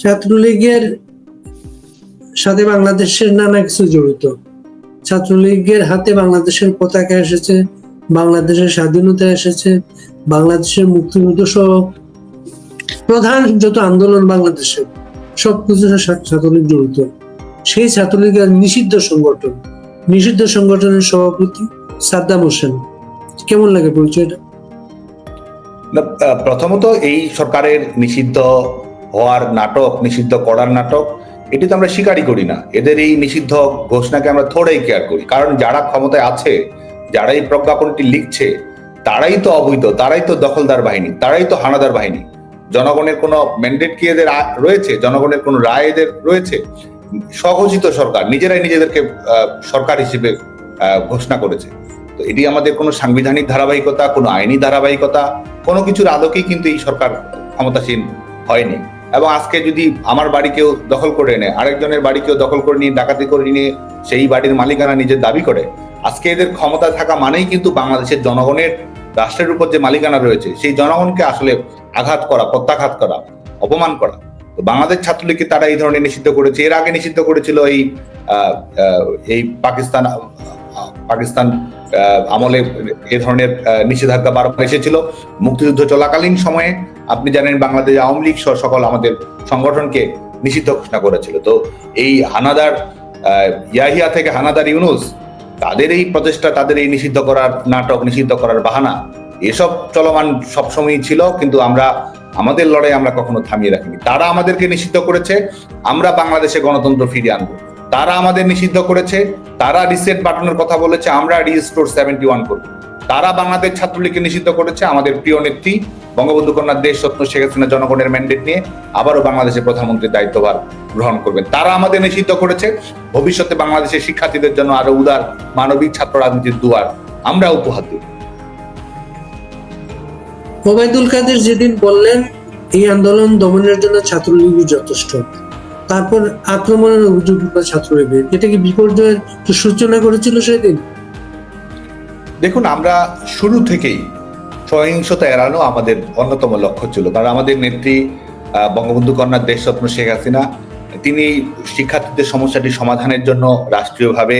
ছাত্রলীগের সাথে বাংলাদেশের নানা কিছু জড়িত। ছাত্রলীগের হাতে বাংলাদেশের পতাকা এসেছে, বাংলাদেশের স্বাধীনতা এসেছে, বাংলাদেশের মুক্তিযুদ্ধ সহ প্রধান যত আন্দোলন বাংলাদেশে সবকিছুর সাথে ছাত্রলীগ জড়িত। সেই ছাত্রলীগের নিষিদ্ধ সংগঠন, নিষিদ্ধ সংগঠনের সভাপতি সাদ্দাম হোসেন। কেমন লাগে পরিচয়টা? প্রথমত এই সরকারের নিষিদ্ধ হওয়ার নাটক, নিষিদ্ধ করার নাটক, এটি তো আমরা স্বীকারই করি না। এদের এই নিষিদ্ধ ঘোষণাকে আমরা থোড়াই কেয়ার করি। কারণ যারা ক্ষমতায় আছে যারা এই প্রজ্ঞাপনটি লিখছে, তারাই তো অবৈধ, তারাই তো দখলদার বাহিনী, তারাই তো হানাদার বাহিনী। জনগণের কোনো ম্যান্ডেট কি এদের রয়েছে? জনগণের কোনো রায় এদের রয়েছে? স্বঘোষিত সরকার, নিজেরাই নিজেদেরকে সরকার হিসেবে ঘোষণা করেছে। তো এটি আমাদের কোনো সাংবিধানিক ধারাবাহিকতা, কোনো আইনি ধারাবাহিকতা, কোনো কিছুর আলোকেই কিন্তু এই সরকার ক্ষমতাসীন হয়নি। এবং আজকে যদি আমার বাড়ি কেউ দখল করে নেয়, আরেকজনের বাড়ি কেউ দখল করে নিয়ে, ডাকাতি করে নিয়ে সেই বাড়ির মালিকানা নিজের দাবি করে, আজকে এদের ক্ষমতা থাকা মানেই কিন্তু বাংলাদেশের জনগণের রাষ্ট্রের উপর যে মালিকানা রয়েছে, সেই জনগণকে আসলে আঘাত করা, প্রত্যাঘাত করা, অপমান করা। তো বাংলাদেশ ছাত্রলীগকে তারা এই ধরনের নিষিদ্ধ করেছে। এর আগে নিষিদ্ধ করেছিল এই এই পাকিস্তান পাকিস্তান আমলে এ ধরনের নিষেধাজ্ঞা বারবার এসেছিল। মুক্তিযুদ্ধ চলাকালীন সময়ে আপনি জানেন বাংলাদেশ আওয়ামী লীগ সহ সকল আমাদের সংগঠনকে নিষিদ্ধ ঘোষণা করেছিল। তো এই হানাদার ইয়াহিয়া থেকে হানাদার ইউনুস, তাদের এই প্রচেষ্টা, তাদের এই নিষিদ্ধ করার নাটক, নিষিদ্ধ করার বাহানা, এসব চলমান সবসময়ই ছিল, কিন্তু আমরা, আমাদের লড়াই আমরা কখনো থামিয়ে রাখিনি। তারা আমাদেরকে নিষিদ্ধ করেছে, আমরা বাংলাদেশে গণতন্ত্র ফিরিয়ে আনব। তারা আমাদের নিষিদ্ধ করেছে, তারা রিসেট বাটনের কথা বলেছে, আমরা রিস্টোর সেভেন্টি ওয়ান করব। তারা বাংলাদেশ ছাত্রলীগকে নিষিদ্ধ করেছে, আমাদের প্রিয় নেত্রী বঙ্গবন্ধু কন্যা দেশ রত্ন শেখ হাসিনা জনগণের ম্যান্ডেট নিয়ে আবারও বাংলাদেশের প্রধানমন্ত্রীর দায়িত্বভার গ্রহণ করবেন। তারা আমাদের নিষিদ্ধ করেছে, ভবিষ্যতে বাংলাদেশের শিক্ষার্থীদের জন্য আরও উদার মানবিক ছাত্র রাজনীতির দুয়ার আমরা উপহার দেব। ওবায়দুল কাদের যেদিন বললেন, এই আন্দোলন দমনের জন্য ছাত্রলীগই যথেষ্ট। তারপর আক্রমণের অভিযোগ ছাত্রলীগের। এটা কি বিপর্যয়ের সূচনা করেছিল সেদিন? দেখুন, আমরা শুরু থেকেই সহিংসতা এড়ানো আমাদের অন্যতম লক্ষ্য ছিল। কারণ আমাদের নেত্রী বঙ্গবন্ধু কন্যার দেশরত্ন শেখ হাসিনা, তিনি শিক্ষার্থীদের সমস্যাটি সমাধানের জন্য রাষ্ট্রীয়ভাবে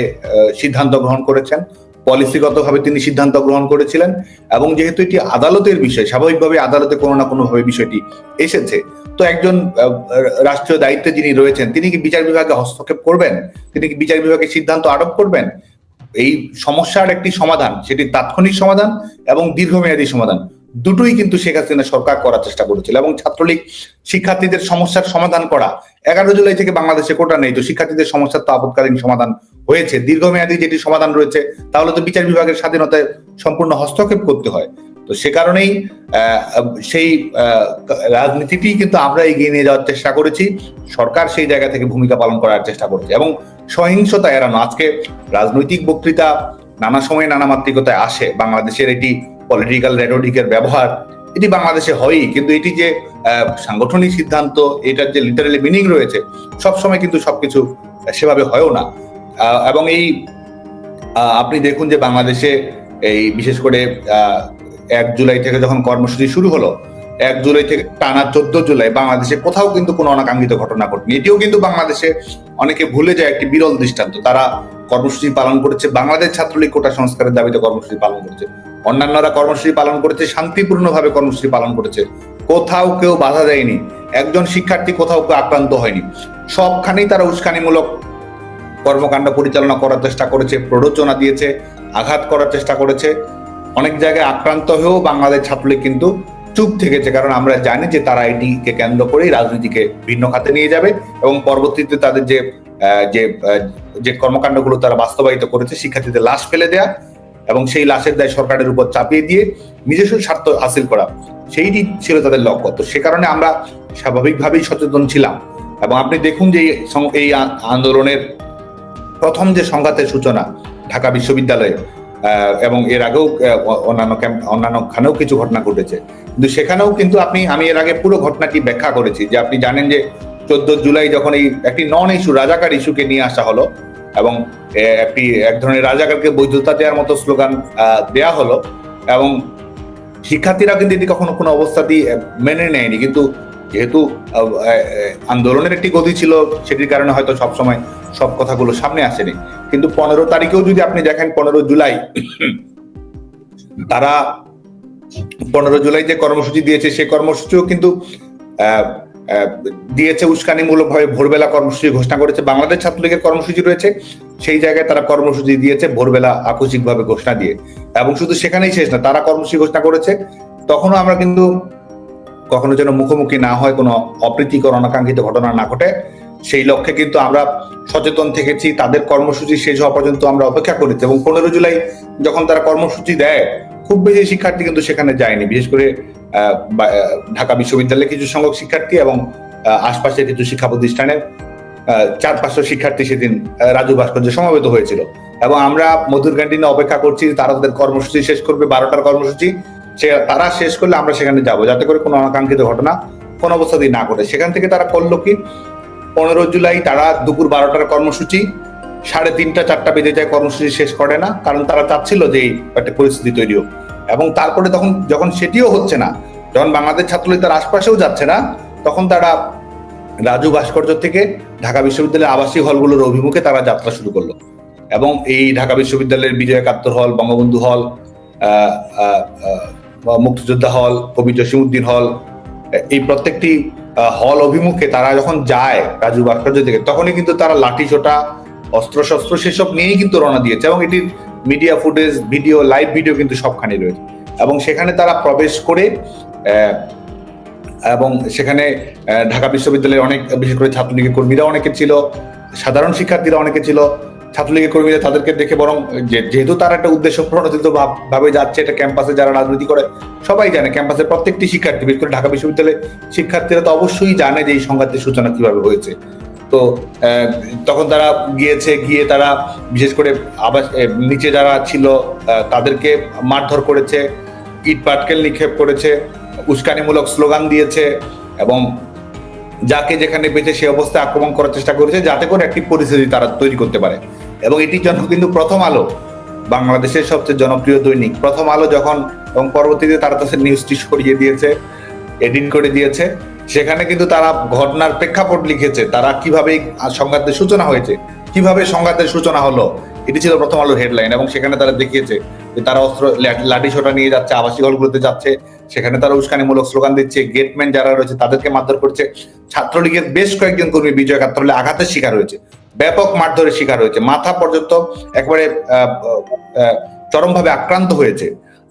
সিদ্ধান্ত গ্রহণ করেছেন। পলিসিগতভাবে তিনি সিদ্ধান্ত গ্রহণ করেছিলেন। এবং যেহেতু এটি আদালতের বিষয়, স্বাভাবিকভাবে আদালতে কোনো না কোনোভাবে বিষয়টি এসেছে। তো একজন রাষ্ট্রীয় দায়িত্বে যিনি রয়েছেন, তিনি কি বিচার বিভাগে হস্তক্ষেপ করবেন? তিনি কি বিচার বিভাগে সিদ্ধান্ত আরোপ করবেন? এই সমস্যার একটি সমাধান, সেটি তাৎক্ষণিক সমাধান এবং দীর্ঘমেয়াদী সমাধান, দুটোই কিন্তু শেখ হাসিনা সরকার করার চেষ্টা করেছিল এবং ছাত্রলীগ শিক্ষার্থীদের সমস্যার সমাধান করা, এগারো জুলাই থেকে বাংলাদেশে কোটা নেই, তো শিক্ষার্থীদের সমস্যার তো আপৎকালীন সমাধান হয়েছে, দীর্ঘমেয়াদী যেটি সমাধান রয়েছে, তাহলে তো বিচার বিভাগের স্বাধীনতায় সম্পূর্ণ হস্তক্ষেপ করতে হয়। তো সে কারণেই সেই রাজনীতিটি কিন্তু আমরা এগিয়ে নিয়ে যাওয়ার চেষ্টা করেছি। সরকার সেই জায়গা থেকে ভূমিকা পালন করার চেষ্টা করেছে এবং সহিংসতা এড়ানো। আজকে রাজনৈতিক বক্তৃতা নানা সময়ে নানা মাত্রিকতায় আসে। বাংলাদেশের এটি পলিটিক্যাল রেটোরিকের ব্যবহার, এটি বাংলাদেশে হয়ই। কিন্তু এটি যে সাংগঠনিক সিদ্ধান্ত, এটার যে লিটারালি মিনিং রয়েছে সব সময় কিন্তু সবকিছু সেভাবে হয়ও না। এবং এই আপনি দেখুন যে বাংলাদেশে এই বিশেষ করে এক জুলাই থেকে যখন কর্মসূচি শুরু হলো, এক জুলাই থেকে টানা চোদ্দ জুলাই বাংলাদেশে কোথাও কিন্তু কোনো অনাকাঙ্ক্ষিত ঘটনা ঘটেনি। এটিও কিন্তু বাংলাদেশে অনেকে ভুলে যায় একটি বিরল দৃষ্টান্ত। তারা কর্মসূচি পালন করেছে, বাংলাদেশ ছাত্রলীগ কোটা সংস্কারের দাবিতে কর্মসূচি পালন করেছে। অন্যান্যরা কর্মসূচি পালন করেছে, শান্তিপূর্ণভাবে কর্মসূচি পালন করেছে। কোথাও কেউ বাধা দেয়নি, একজন শিক্ষার্থী কোথাও কেউ আক্রান্ত হয়নি। সবখানেই তারা উস্কানিমূলক কর্মকাণ্ড পরিচালনা করার চেষ্টা করেছে, প্ররোচনা দিয়েছে, আঘাত করার চেষ্টা করেছে। অনেক জায়গায় আক্রান্ত হয়েও বাংলাদেশ ছাত্রলীগ কিন্তু চুপ থেকেছে, কারণ আমরা জানি যে তারা এটিকে কেন্দ্র করেই রাজনীতিকে ভিন্ন খাতে নিয়ে যাবে এবং পরবর্তীতে তাদের যে যে যে কর্মকাণ্ডগুলো তারা বাস্তবায়িত করেছে, শিক্ষার্থীদের লাশ ফেলে দেয়া এবং সেই লাশের দায় সরকারের উপর চাপিয়ে দিয়ে নিজস্ব স্বার্থ হাসিল করা, সেইটি ছিল তাদের লক্ষ্য। তো সে কারণে আমরা স্বাভাবিকভাবেই সচেতন ছিলাম এবং আপনি দেখুন যে এই আন্দোলনের প্রথম যে সংঘাতের সূচনা ঢাকা বিশ্ববিদ্যালয়ে এবং এর আগেও অন্যান্য ক্যাম্প, অন্যান্য খানেও কিছু ঘটনা ঘটেছে। কিন্তু সেখানেও কিন্তু আপনি, আমি এর আগে পুরো ঘটনাটি ব্যাখ্যা করেছি যে আপনি জানেন যে চোদ্দ জুলাই যখন এই একটি নন ইস্যু রাজাকার ইস্যুকে নিয়ে আসা হলো এবং একটি, এক ধরনের রাজাকারকে বৈধতা দেওয়ার মতো স্লোগান দেয়া হলো এবং শিক্ষার্থীরা কিন্তু এটি কখনো কোনো অবস্থাতেই মেনে নেয়নি। কিন্তু যেহেতু আন্দোলনের একটি গতি ছিল, সেটির কারণে হয়তো সবসময় সব কথাগুলো সামনে আসেনি। কিন্তু পনেরো তারিখেও যদি আপনি দেখেন পনেরো জুলাই, তারা পনেরো জুলাই যে কর্মসূচি দিয়েছে সেই কর্মসূচিও কিন্তু দিয়েছে উস্কানিমূলক ভাবে ভোরবেলা কর্মসূচি ঘোষণা করেছে। বাংলাদেশ ছাত্রলীগের কর্মসূচি রয়েছে, সেই জায়গায় তারা কর্মসূচি দিয়েছে ভোরবেলা আকস্মিক ভাবে ঘোষণা দিয়ে। এবং শুধু সেখানেই শেষ না, তারা কর্মসূচি ঘোষণা করেছে, তখনও আমরা কিন্তু কখনো যেন মুখোমুখি না হয়, কোনো অপ্রীতিকর, অনাকাঙ্ক্ষিত ঘটনা না ঘটে। সেই লক্ষ্যে কিন্তু আমরা সচেতন থেকেছি, তাদের কর্মসূচি শেষ হওয়া পর্যন্ত আমরা অপেক্ষা করেছি এবং পনেরো জুলাই যখন তারা কর্মসূচি দেয়, খুব বেশি শিক্ষার্থী কিন্তু সেখানে যায়নি। বিশেষ করে ঢাকা বিশ্ববিদ্যালয়ের কিছু সংখ্যক শিক্ষার্থী এবং আশপাশের কিছু শিক্ষা প্রতিষ্ঠানের চার পাঁচশো শিক্ষার্থী সেদিন রাজু ভাস্কর্যে সমবেত হয়েছিল। এবং আমরা মধুর ক্যান্টিনে অপেক্ষা করছি, তারা তাদের কর্মসূচি শেষ করবে, বারোটার কর্মসূচি। সে, তারা শেষ করলে আমরা সেখানে যাব, যাতে করে কোনো অনাকাঙ্ক্ষিত ঘটনা কোন অবস্থাতেই না ঘটে। সেখান থেকে তারা করল কি পনেরো জুলাই তারা দুপুর বারোটার কর্মসূচি, সাড়ে তিনটা, চারটা বেজে যায়, কর্মসূচি শেষ করে না, কারণ তারা চাচ্ছিল যে একটা পরিস্থিতি তৈরি হোক। এবং তারপরে তখন, যখন সেটিও হচ্ছে না, যখন বাংলাদেশ ছাত্রলীগ তার আশপাশেও যাচ্ছে না, তখন তারা রাজু ভাস্কর্য থেকে ঢাকা বিশ্ববিদ্যালয়ের আবাসিক হলগুলোর অভিমুখে তারা যাত্রা শুরু করল। এবং এই ঢাকা বিশ্ববিদ্যালয়ের বিজয় একাত্তর হল, বঙ্গবন্ধু হল মুক্তিযোদ্ধা হল, কবি জসিমুদ্দিন হল, এই প্রত্যেকটি হল অভিমুখে তারা যখন যায় রাজু ভাস্কর্য থেকে তখনই কিন্তু তারা লাঠি ছোটা অস্ত্র শস্ত্র সেসব নিয়েই কিন্তু রওনা দিয়েছে এবং এটির media footage video live video কিন্তু সবখানে রয়েছে। এবং সেখানে তারা প্রবেশ করে এবং সেখানে ঢাকা বিশ্ববিদ্যালয়ের অনেক, বিশেষ করে ছাত্রলীগের কর্মীরা অনেকে ছিল, সাধারণ শিক্ষার্থীরা অনেকে ছিল ছাত্রলীগের কর্মীরা তাদেরকে দেখে বরং যেহেতু তার একটা উদ্দেশ্য প্রণোদিত ভাবে যাচ্ছে, এটা ক্যাম্পাসে যারা রাজনীতি করে, সবাই জানে ক্যাম্পাসের প্রত্যেকটি শিক্ষার্থী, বিশেষ করে ঢাকা বিশ্ববিদ্যালয়ের শিক্ষার্থীরা তো অবশ্যই জানে যে এই সংঘাতের সূচনা কীভাবে হয়েছে। তো তখন তারা গিয়েছে, গিয়ে তারা বিশেষ করে আবাস নিচে যারা ছিল তাদেরকে মারধর করেছে ইট পাটকেল নিক্ষেপ করেছে, উস্কানিমূলক স্লোগান দিয়েছে এবং যাকে যেখানে পেয়েছে সে অবস্থায় আক্রমণ করার চেষ্টা করেছে যাতে করে একটি পরিস্থিতি তারা তৈরি করতে পারে। এবং এটির জন্য কিন্তু প্রথম আলো বাংলাদেশের সবচেয়ে জনপ্রিয় দৈনিক। প্রথম আলো যখন এবং পরবর্তীতে তারা তাদের নিউজটি সরিয়ে দিয়েছে এডিট করে দিয়েছে, সেখানে কিন্তু তারা ঘটনার প্রেক্ষাপট লিখেছে, তারা কীভাবে সংঘাতের সূচনা হয়েছে, কীভাবে সংঘাতের সূচনা হলো এটি ছিল প্রথম আলোর হেডলাইন এবং সেখানে তারা দেখিয়েছে যে তারা অস্ত্র লাঠি ছোটা নিয়ে যাচ্ছে, আবাসিক হলগুলোতে যাচ্ছে। সেখানে তারা উস্কানিমূলক স্লোগান দিচ্ছে গেটম্যান যারা রয়েছে তাদেরকে মারধর করছে। ছাত্রলীগের বেশ কয়েকজন কর্মী বিজয় একাত্তর হলে আঘাতের শিকার হয়েছে। ব্যাপক মারধরের শিকার হয়েছে। মাথা পর্যন্ত একবারে চরমভাবে আক্রান্ত হয়েছে।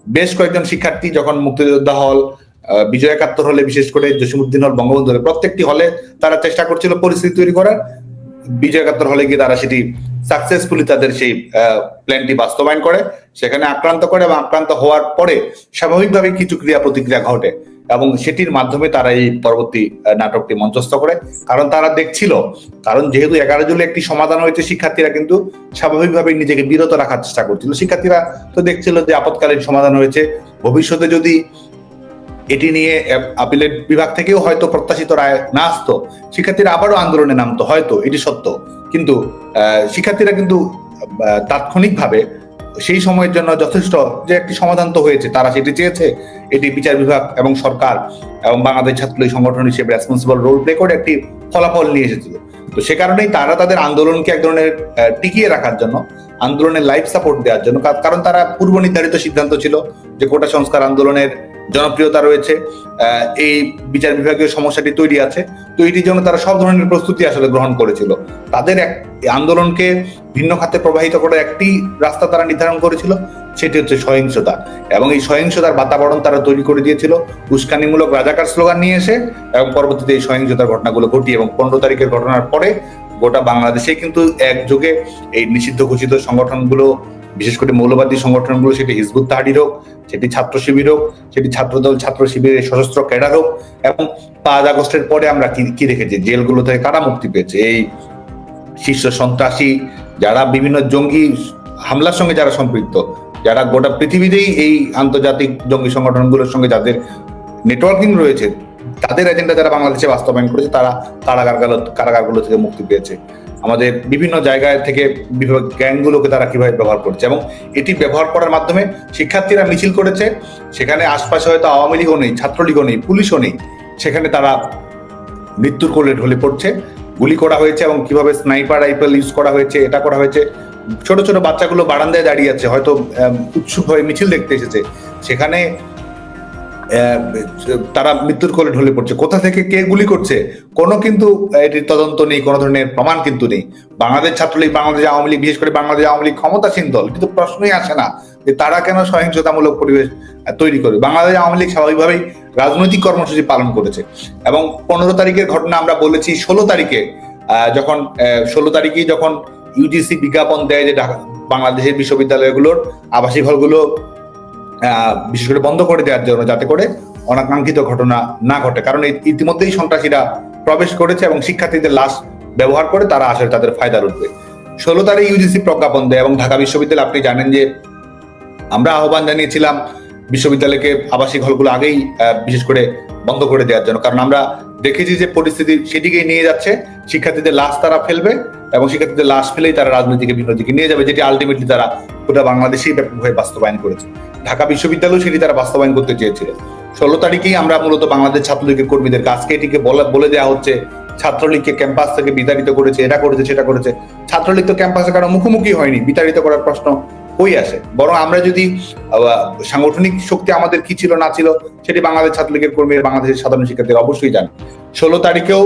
বেশ কয়েকজন শিক্ষার্থী যখন মুক্তিযোদ্ধা হল বিজয় একাত্তর হলে বিশেষ করে জসিমুদ্দিন হল বঙ্গবন্ধু হলে প্রত্যেকটি হলে তারা চেষ্টা করছিল পরিস্থিতি তৈরি করার। বিজয় একাত্তর হলে গিয়ে তারা সেটি সাকসেসফুলি তাদের সেই প্ল্যানটি বাস্তবায়ন করে, সেখানে আক্রান্ত করে এবং আক্রান্ত হওয়ার পরে স্বাভাবিকভাবে কিছু ক্রিয়া প্রতিক্রিয়া ঘটে এবং সেটির মাধ্যমে তারা এই পরবর্তী নাটকটি মঞ্চস্থ করে। কারণ তারা দেখছিল, কারণ যেহেতু এগারো জুলে একটি সমাধান হয়েছে, শিক্ষার্থীরা কিন্তু স্বাভাবিকভাবে নিজেকে বিরত রাখার চেষ্টা করছিল। শিক্ষার্থীরা তো দেখছিল যে, আপৎকালীন সমাধান হয়েছে। ভবিষ্যতে যদি এটি নিয়ে আপিলেট বিভাগ থেকেও হয়তো প্রত্যাশিত রায় না আসতো। শিক্ষার্থীরা আবারও আন্দোলনে নামতো, হয়তো, এটি সত্য। কিন্তু শিক্ষার্থীরা কিন্তু তাৎক্ষণিকভাবে সেই সময়ের জন্য যথেষ্ট যে একটি সমাধান তো হয়েছে, তারা সেটি চেয়েছে। এটি বিচার বিভাগ এবং সরকার এবং বাংলাদেশ ছাত্রলীগ সংগঠন হিসেবে রেসপন্সিবল রোল প্লে করে একটি ফলাফল নিয়ে এসেছিল। তো সে কারণেই তারা তাদের আন্দোলনকে এক ধরনের টিকিয়ে রাখার জন্য, আন্দোলনের লাইফ সাপোর্ট দেওয়ার জন্য কারণ তারা পূর্ব নির্ধারিত সিদ্ধান্ত ছিল যে কোটা সংস্কার আন্দোলনের জনপ্রিয়তা রয়েছে এই বিচার বিভাগীয় সমস্যাটি তৈরি আছে। তো এটির জন্য তারা সব ধরনের প্রস্তুতি আসলে গ্রহণ করেছিল। তাদের এক আন্দোলনকে ভিন্ন খাতে প্রবাহিত করার একটি রাস্তা তারা নির্ধারণ করেছিল, সেটি হচ্ছে সহিংসতা। এবং এই সহিংসতার বাতাবরণ তারা তৈরি করে দিয়েছিল। উস্কানিমূলক রাজাকার স্লোগান নিয়ে এসে এবং পরবর্তীতে এই সহিংসতার ঘটনাগুলো ঘটি এবং পনেরো তারিখের ঘটনার পরে গোটা বাংলাদেশে কিন্তু একযোগে এই নিষিদ্ধ ঘোষিত সংগঠনগুলো বিশেষ করে মৌলবাদী সংগঠনগুলো, সেটি হিজবুত তাহারির হোক সেটি ছাত্র শিবির হোক সেটি ছাত্রদল, ছাত্র শিবিরের সশস্ত্র ক্যাডার হোক এবং পাঁচ আগস্টের পরে আমরা কি কি দেখেছি? জেলগুলো থেকে কারা মুক্তি পেয়েছে? এই শীর্ষ সন্ত্রাসী যারা বিভিন্ন জঙ্গি হামলার সঙ্গে যারা সম্পৃক্ত, যারা গোটা পৃথিবীতেই এই আন্তর্জাতিক জঙ্গি সংগঠনগুলোর সঙ্গে যাদের নেটওয়ার্কিং রয়েছে, তাদের এজেন্ডা যারা বাংলাদেশে বাস্তবায়ন করেছে, তারা কারাগারগুলো কারাগারগুলো থেকে মুক্তি পেয়েছে। আমাদের বিভিন্ন জায়গায় থেকে বিভাগ গ্যাংগুলোকে তারা কীভাবে ব্যবহার করছে এবং এটি ব্যবহার করার মাধ্যমে শিক্ষার্থীরা মিছিল করেছে, সেখানে আশপাশে হয়তো আওয়ামী লীগও নেই, ছাত্রলীগও নেই, পুলিশও নেই, সেখানে তারা মৃত্যুর কোলে ঢলে পড়ছে, গুলি করা হয়েছে এবং কীভাবে স্নাইপার রাইফেল ইউজ করা হয়েছে, এটা করা হয়েছে। ছোট ছোট বাচ্চাগুলো বারান্দায় দাঁড়িয়ে আছে, হয়তো উৎসুক হয়ে মিছিল দেখতে এসেছে। সেখানে তারা মৃত্যুর কোলে ঢলে পড়ছে। কোথা থেকে কে গুলি করছে? কোনো কিন্তু এটির তদন্ত নেই, কোনো ধরনের প্রমাণ কিন্তু নেই। বাংলাদেশ ছাত্রলীগ, বাংলাদেশ আওয়ামী লীগ, বিশেষ করে বাংলাদেশ আওয়ামী লীগ ক্ষমতাসীন দল, কিন্তু প্রশ্নই আসে না যে তারা কেন সহিংসতামূলক পরিবেশ তৈরি করে। বাংলাদেশ আওয়ামী লীগ স্বাভাবিকভাবেই রাজনৈতিক কর্মসূচি পালন করেছে। এবং পনেরো তারিখের ঘটনা আমরা বলেছি ষোলো তারিখে যখন ষোলো তারিখেই যখন ইউজিসি বিজ্ঞাপন দেয় যে ঢাকা, বাংলাদেশের বিশ্ববিদ্যালয়গুলোর আবাসিক হলগুলো বিশেষ করে বন্ধ করে দেওয়ার জন্য যাতে করে অনাকাঙ্ক্ষিত ঘটনা না ঘটে। কারণ ইতিমধ্যেই সন্ত্রাসীরা প্রবেশ করেছে এবং শিক্ষার্থীদের লাশ ব্যবহার করে তারা আসলে তাদের ফায়দা লুটবে। ষোলো তারিখ ইউজিসি প্রজ্ঞাপন দেয় এবং ঢাকা বিশ্ববিদ্যালয়, আপনি জানেন যে আমরা আহ্বান জানিয়েছিলাম বিশ্ববিদ্যালয়কে আবাসিক হলগুলো আগেই বিশেষ করে বন্ধ করে দেওয়ার জন্য। কারণ আমরা দেখেছি যে পরিস্থিতি সেদিকেই নিয়ে যাচ্ছে, শিক্ষার্থীদের লাশ তারা ফেলবে এবং শিক্ষার্থীদের লাশ ফেলেই তারা রাজনীতিকে ভিন্ন দিকে নিয়ে যাবে, যেটি আলটিমেটলি তারা গোটা বাংলাদেশেই ব্যাপকভাবে বাস্তবায়ন করেছে। ঢাকা বিশ্ববিদ্যালয় সেটি তারা বাস্তবায়ন করতে চেয়েছিল। ষোলো তারিখেই আমরা মূলত বাংলাদেশ ছাত্রলীগের কর্মীদের কাজকে এটিকে বলে দেওয়া হচ্ছে, ছাত্রলীগকে ক্যাম্পাস থেকে বিতাড়িত করেছে, এটা করেছে, সেটা করেছে। ছাত্রলীগ তো ক্যাম্পাসে কারও মুখোমুখি হয়নি, বিতাড়িত করার প্রশ্ন কই আসে। বরং আমরা যদি সাংগঠনিক শক্তি আমাদের কি ছিল না ছিল, সেটি বাংলাদেশ ছাত্রলীগের কর্মীরা বাংলাদেশের সাধারণ শিক্ষার্থীরা অবশ্যই জানে। ষোলো তারিখেও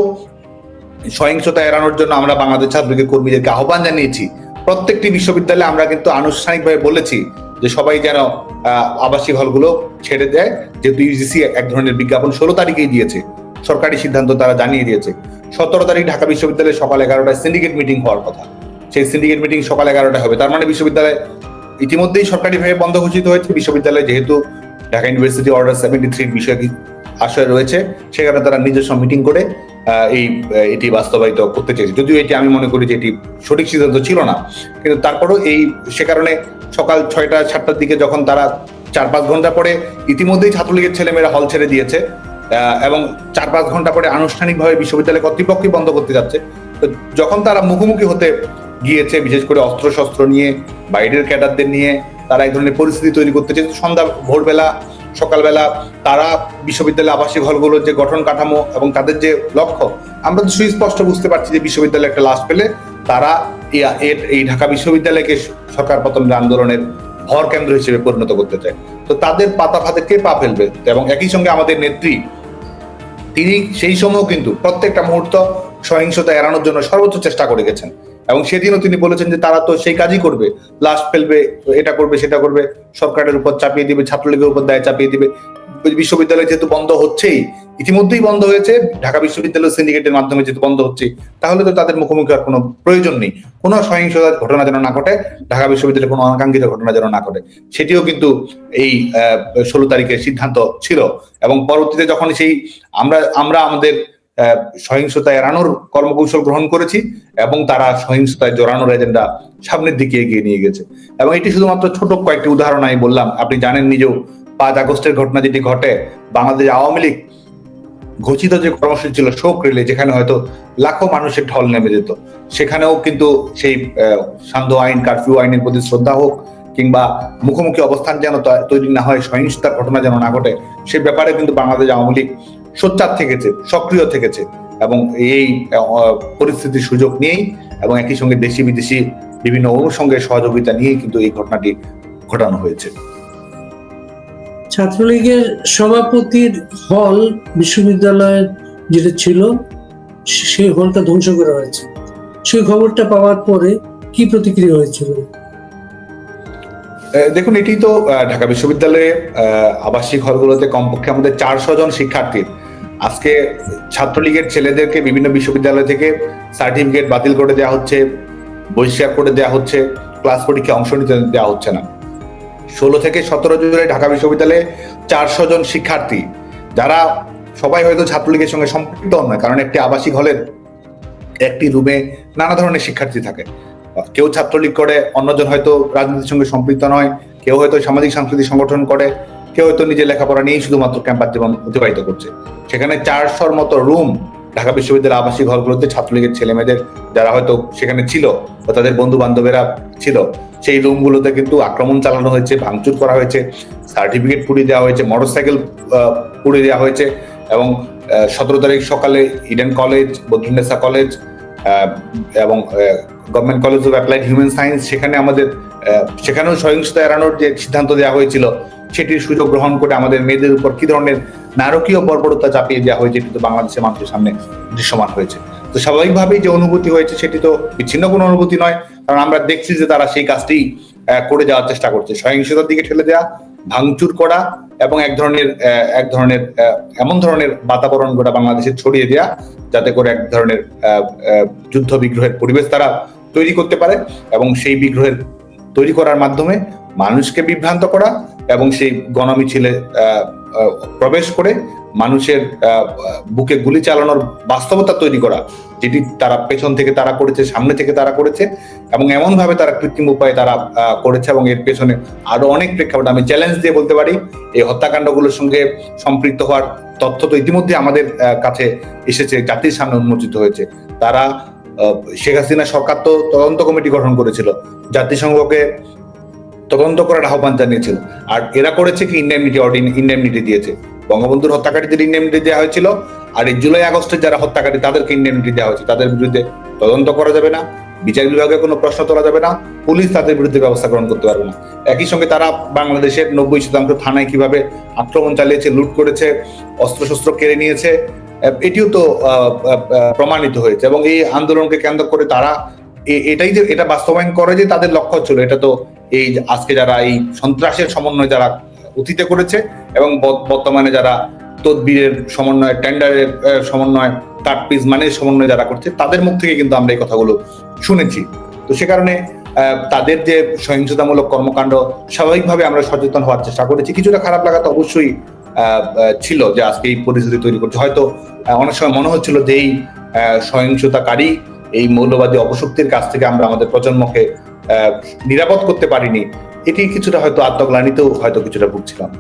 সহিংসতা এড়ানোর জন্য আমরা বাংলাদেশ ছাত্রলীগের কর্মীদেরকে আহ্বান জানিয়েছি। প্রত্যেকটি বিশ্ববিদ্যালয়ে আমরা কিন্তু আনুষ্ঠানিকভাবে বলেছি যে সবাই যেন আবাসিক হলগুলো ছেড়ে দেয়। যেহেতু ইউজিসি এক ধরনের বিজ্ঞাপন ষোলো তারিখেই দিয়েছে। সরকারি সিদ্ধান্ত তারা জানিয়ে দিয়েছে। সতেরো তারিখ ঢাকা বিশ্ববিদ্যালয়ে সকাল এগারোটায় সিন্ডিকেট মিটিং হওয়ার কথা। সেই সিন্ডিকেট মিটিং সকাল এগারোটায় হবে। তার মানে বিশ্ববিদ্যালয় ইতিমধ্যেই সরকারিভাবে বন্ধ ঘোষিত হয়েছে। বিশ্ববিদ্যালয়ে যেহেতু ঢাকা ইউনিভার্সিটি অর্ডার সেভেন্টি থ্রির বিষয়ে কি আশয় রয়েছে সেখানে তারা নিজস্ব মিটিং করে এই এটি বাস্তবায়িত করতে চেয়েছে। যদিও এটি আমি মনে করি যে এটি সঠিক সিদ্ধান্ত ছিল না, কিন্তু তারপরেও এই, সে কারণে সকাল ছয়টা, সাতটার দিকে যখন তারা চার পাঁচ ঘণ্টা পরে ইতিমধ্যেই ছাত্রলীগের ছেলেমেয়েরা হল ছেড়ে দিয়েছে এবং চার পাঁচ ঘণ্টা পরে আনুষ্ঠানিকভাবে বিশ্ববিদ্যালয় কর্তৃপক্ষই বন্ধ করতে যাচ্ছে, তো যখন তারা মুখোমুখি হতে গিয়েছে, বিশেষ করে অস্ত্র শস্ত্র নিয়ে, বাইরের ক্যাডারদের নিয়ে, তারা এক ধরনের পরিস্থিতি তৈরি করতে চেয়েছে সন্ধ্যা, ভোরবেলা, সকালবেলা তারা বিশ্ববিদ্যালয় আবাসিক হলগুলোর যে গঠন কাঠামো এবং তাদের যে লক্ষ্য, আমরা তো সুস্পষ্ট বুঝতে পারছি যে বিশ্ববিদ্যালয় একটা লাশ পেলে তারা এই- ঢাকা বিশ্ববিদ্যালয়কে সরকার পতনের আন্দোলনের ভর কেন্দ্র হিসেবে পরিণত করতে চায়। তো তাদের পাতা ফাতে কে পা ফেলবে? এবং একই সঙ্গে আমাদের নেত্রী, তিনি সেই সময়ও কিন্তু প্রত্যেকটা মুহূর্ত সহিংসতা এড়ানোর জন্য সর্বোচ্চ চেষ্টা করে গেছেন। এবং সেদিনও তিনি বলেছেন যে তারা তো সেই কাজই করবে। লাশ ফেলবে, এটা করবে, সেটা করবে, সরকারের উপর চাপিয়ে দিবে, ছাত্রলীগের উপর দায় চাপিয়ে দিবে। বিশ্ববিদ্যালয় যেহেতু বন্ধ হচ্ছেই, ইতিমধ্যেই বন্ধ হয়েছে, ঢাকা বিশ্ববিদ্যালয় সিন্ডিকেটের মাধ্যমে যেহেতু বন্ধ হচ্ছে, তাহলে তো তাদের মুখোমুখি আর কোনো প্রয়োজন নেই। কোনো সহিংসতার ঘটনা যেন না ঘটে, ঢাকা বিশ্ববিদ্যালয়ে কোনো অনাকাঙ্ক্ষিত ঘটনা যেন না ঘটে। সেটিও কিন্তু এই ষোলো তারিখের সিদ্ধান্ত ছিল। এবং পরবর্তীতে যখন সেই, আমরা আমরা আমাদের সহিংসতা এড়ানোর কর্মকৌশল গ্রহণ করেছি এবং তারা সহিংসতায় জড়ানোর এজেন্ডা সামনের দিকে এগিয়ে নিয়ে গেছে। এবং এটি শুধুমাত্র ছোট কয়েকটি উদাহরণ আমি বললাম। আপনি জানেন নিজেও পাঁচ আগস্টের ঘটনা যেটি ঘটে, বাংলাদেশ আওয়ামী লীগ ঘোষিত যে কর্মসূচি ছিল শোক রিলে, যেখানে হয়তো লাখো মানুষের ঢল নেমে যেত। সেখানেও কিন্তু সেই সান্ধ্য আইন, কারফিউ আইনের প্রতি শ্রদ্ধা হোক কিংবা মুখোমুখি অবস্থান যেন তৈরি না হয়, সহিংসতার ঘটনা যেন না ঘটে, সে ব্যাপারে কিন্তু বাংলাদেশ আওয়ামী লীগ সোচ্চার থেকেছে সক্রিয় থেকেছে এবং এই পরিস্থিতির সুযোগ নিয়েই এবং একই সঙ্গে দেশি বিদেশি বিভিন্ন অনুষঙ্গের সহযোগিতা নিয়েই কিন্তু এই ঘটনাটি ঘটানো হয়েছে। ছাত্রলীগের সভাপতির হল বিশ্ববিদ্যালয়ের যেটা ছিল সেই হলটা ধ্বংস করা হয়েছে। সেই খবরটা পাওয়ার পরে কি প্রতিক্রিয়া হয়েছিল? দেখুন এটি তো ঢাকা বিশ্ববিদ্যালয়ে আহ, আবাসিক হলগুলোতে কমপক্ষে আমাদের চারশো জন শিক্ষার্থীর আজকে ছাত্রলীগের ছেলেদেরকে বিভিন্ন বিশ্ববিদ্যালয় থেকে সার্টিফিকেট বাতিল করে দেওয়া হচ্ছে, বহিষ্কার করে দেওয়া হচ্ছে, ক্লাস পরীক্ষায় অংশ নিতে দেওয়া হচ্ছে না। ষোলো থেকে সতেরো জুলাই ঢাকা বিশ্ববিদ্যালয়ে চারশো জন শিক্ষার্থী, যারা সবাই হয়তো ছাত্রলীগের সঙ্গে সম্পৃক্ত নয়, কারণ একটি আবাসিক হলের একটি রুমে নানা ধরনের শিক্ষার্থী থাকে। কেউ ছাত্রলীগ করে, অন্যজন হয়তো রাজনীতির সঙ্গে সম্পৃক্ত নয়, কেউ হয়তো সামাজিক সাংস্কৃতিক সংগঠন করে কেউ হয়তো নিজের লেখাপড়া নিয়েই শুধুমাত্র ক্যাম্পাস জীবন অতিবাহিত করছে। সেখানে চারশোর মতো রুম ঢাকা বিশ্ববিদ্যালয়ের আবাসিক হলগুলোতে ছাত্রলীগের ছেলে মেয়েদের যারা হয়তো সেখানে ছিল বা তাদের বন্ধু বান্ধবেরা ছিল, সেই রুমগুলোতে কিন্তু আক্রমণ চালানো হয়েছে, ভাঙচুর করা হয়েছে সার্টিফিকেট পুড়িয়ে দেওয়া হয়েছে মোটরসাইকেল পুড়িয়ে দেওয়া হয়েছে এবং সতেরো তারিখ সকালে ইডেন কলেজ বদ্রুন্নেসা কলেজ এবং government college of applied human science সেখানে আমাদের সেখানেও সহিংসতা এড়ানোর যে সিদ্ধান্ত দেওয়া হয়েছিল সেটির সুযোগ গ্রহণ করে আমাদের মেয়েদের উপর কি ধরনের নারকীয় বর্বরতা চাপিয়ে দেওয়া হয়েছে এটি তো বাংলাদেশের মানুষের সামনে দৃশ্যমান হয়েছে। তো স্বাভাবিকভাবেই যে অনুভূতি হয়েছে সেটি তো বিচ্ছিন্ন কোনো অনুভূতি নয়, কারণ আমরা দেখছি যে তারা সেই কাজটি করে যাওয়ার চেষ্টা করছে। সহিংসতার দিকে ঠেলে দেওয়া ভাঙচুর করা এবং এক ধরনের এক ধরনের এমন ধরনের বাতাবরণ গোটা বাংলাদেশে ছড়িয়ে দেওয়া যাতে করে এক ধরনের যুদ্ধ বিগ্রহের পরিবেশ তারা তৈরি করতে পারে এবং সেই বিগ্রহের তৈরি করার মাধ্যমে মানুষকে বিভ্রান্ত করা এবং সেই গণমিছিলে প্রবেশ করে মানুষের বুকে গুলি চালানোর বাস্তবতা তৈরি করা, যেটি তারা পেছন থেকে তারা করেছে, সামনে থেকে তারা করেছে, এবং এমন ভাবে তারা কৃত্রিম উপায়ে তারা করেছে এবং এর পেছনে আরও অনেক প্রেক্ষাপট আমি চ্যালেঞ্জ দিয়ে বলতে পারি। এই হত্যাকাণ্ডগুলোর সঙ্গে সম্পৃক্ত হওয়ার তথ্য তো ইতিমধ্যে আমাদের কাছে এসেছে, জাতির সামনে উন্মোচিত হয়েছে। তারা শেখ হাসিনা সরকার তো তদন্ত কমিটি গঠন করেছিল। জাতিসংঘকে তদন্ত করার আহ্বান জানিয়েছিল। আর এরা করেছে কি? ইন্ডেমনিটি অর্ডিন ইন্ডেমনিটি দিয়েছে। বঙ্গবন্ধুর হত্যাকারীদের ইন্ডেমনিটি দেওয়া হয়েছিল। আর এই জুলাই আগস্টে যারা হত্যাকারী, তাদেরকে ইন্ডেমনিটি দেওয়া হয়েছে। তাদের বিরুদ্ধে তদন্ত করা যাবে না। বিচার বিভাগে কোনো প্রশ্ন তোলা যাবে না। পুলিশ তাদের বিরুদ্ধে ব্যবস্থা গ্রহণ করতে পারবে না। একই সঙ্গে তারা বাংলাদেশের নব্বই শতাংশ থানায় কীভাবে আক্রমণ চালিয়েছে, লুট করেছে, অস্ত্রশস্ত্র কেড়ে নিয়েছে, এটিও তো প্রমাণিত হয়েছে। এবং এই আন্দোলনকে কেন্দ্র করে তারা এটাই যে, এটা বাস্তবায়ন করে যে তাদের লক্ষ্য ছিল, এটা তো এই আজকে যারা এই সন্ত্রাসের সমন্বয় যারা অতীতে করেছে এবং বর্ত- বর্তমানে যারা তদবিরের সমন্বয় টেন্ডারের সমন্বয় কাট পিস মানে সমন্বয় যারা করছে, তাদের মুখ থেকে কিন্তু আমরা এই কথাগুলো শুনেছি। তো সে কারণে তাদের যে সহিংসতামূলক কর্মকাণ্ড, স্বাভাবিকভাবে আমরা সচেতন হওয়ার চেষ্টা করেছি। কিছুটা খারাপ লাগা তো অবশ্যই ছিল যে আজকে এই পরিস্থিতি তৈরি করছে। হয়তো অনেক সময় মনে হচ্ছিল যে এই সহিংসতাকারী এই মৌলবাদী অপশক্তির কাছ থেকে আমরা আমাদের প্রজন্মকে নিরাপদ করতে পারিনি। এটি কিছুটা হয়তো আত্মগ্লানিতেও হয়তো কিছুটা ভুগছিলাম।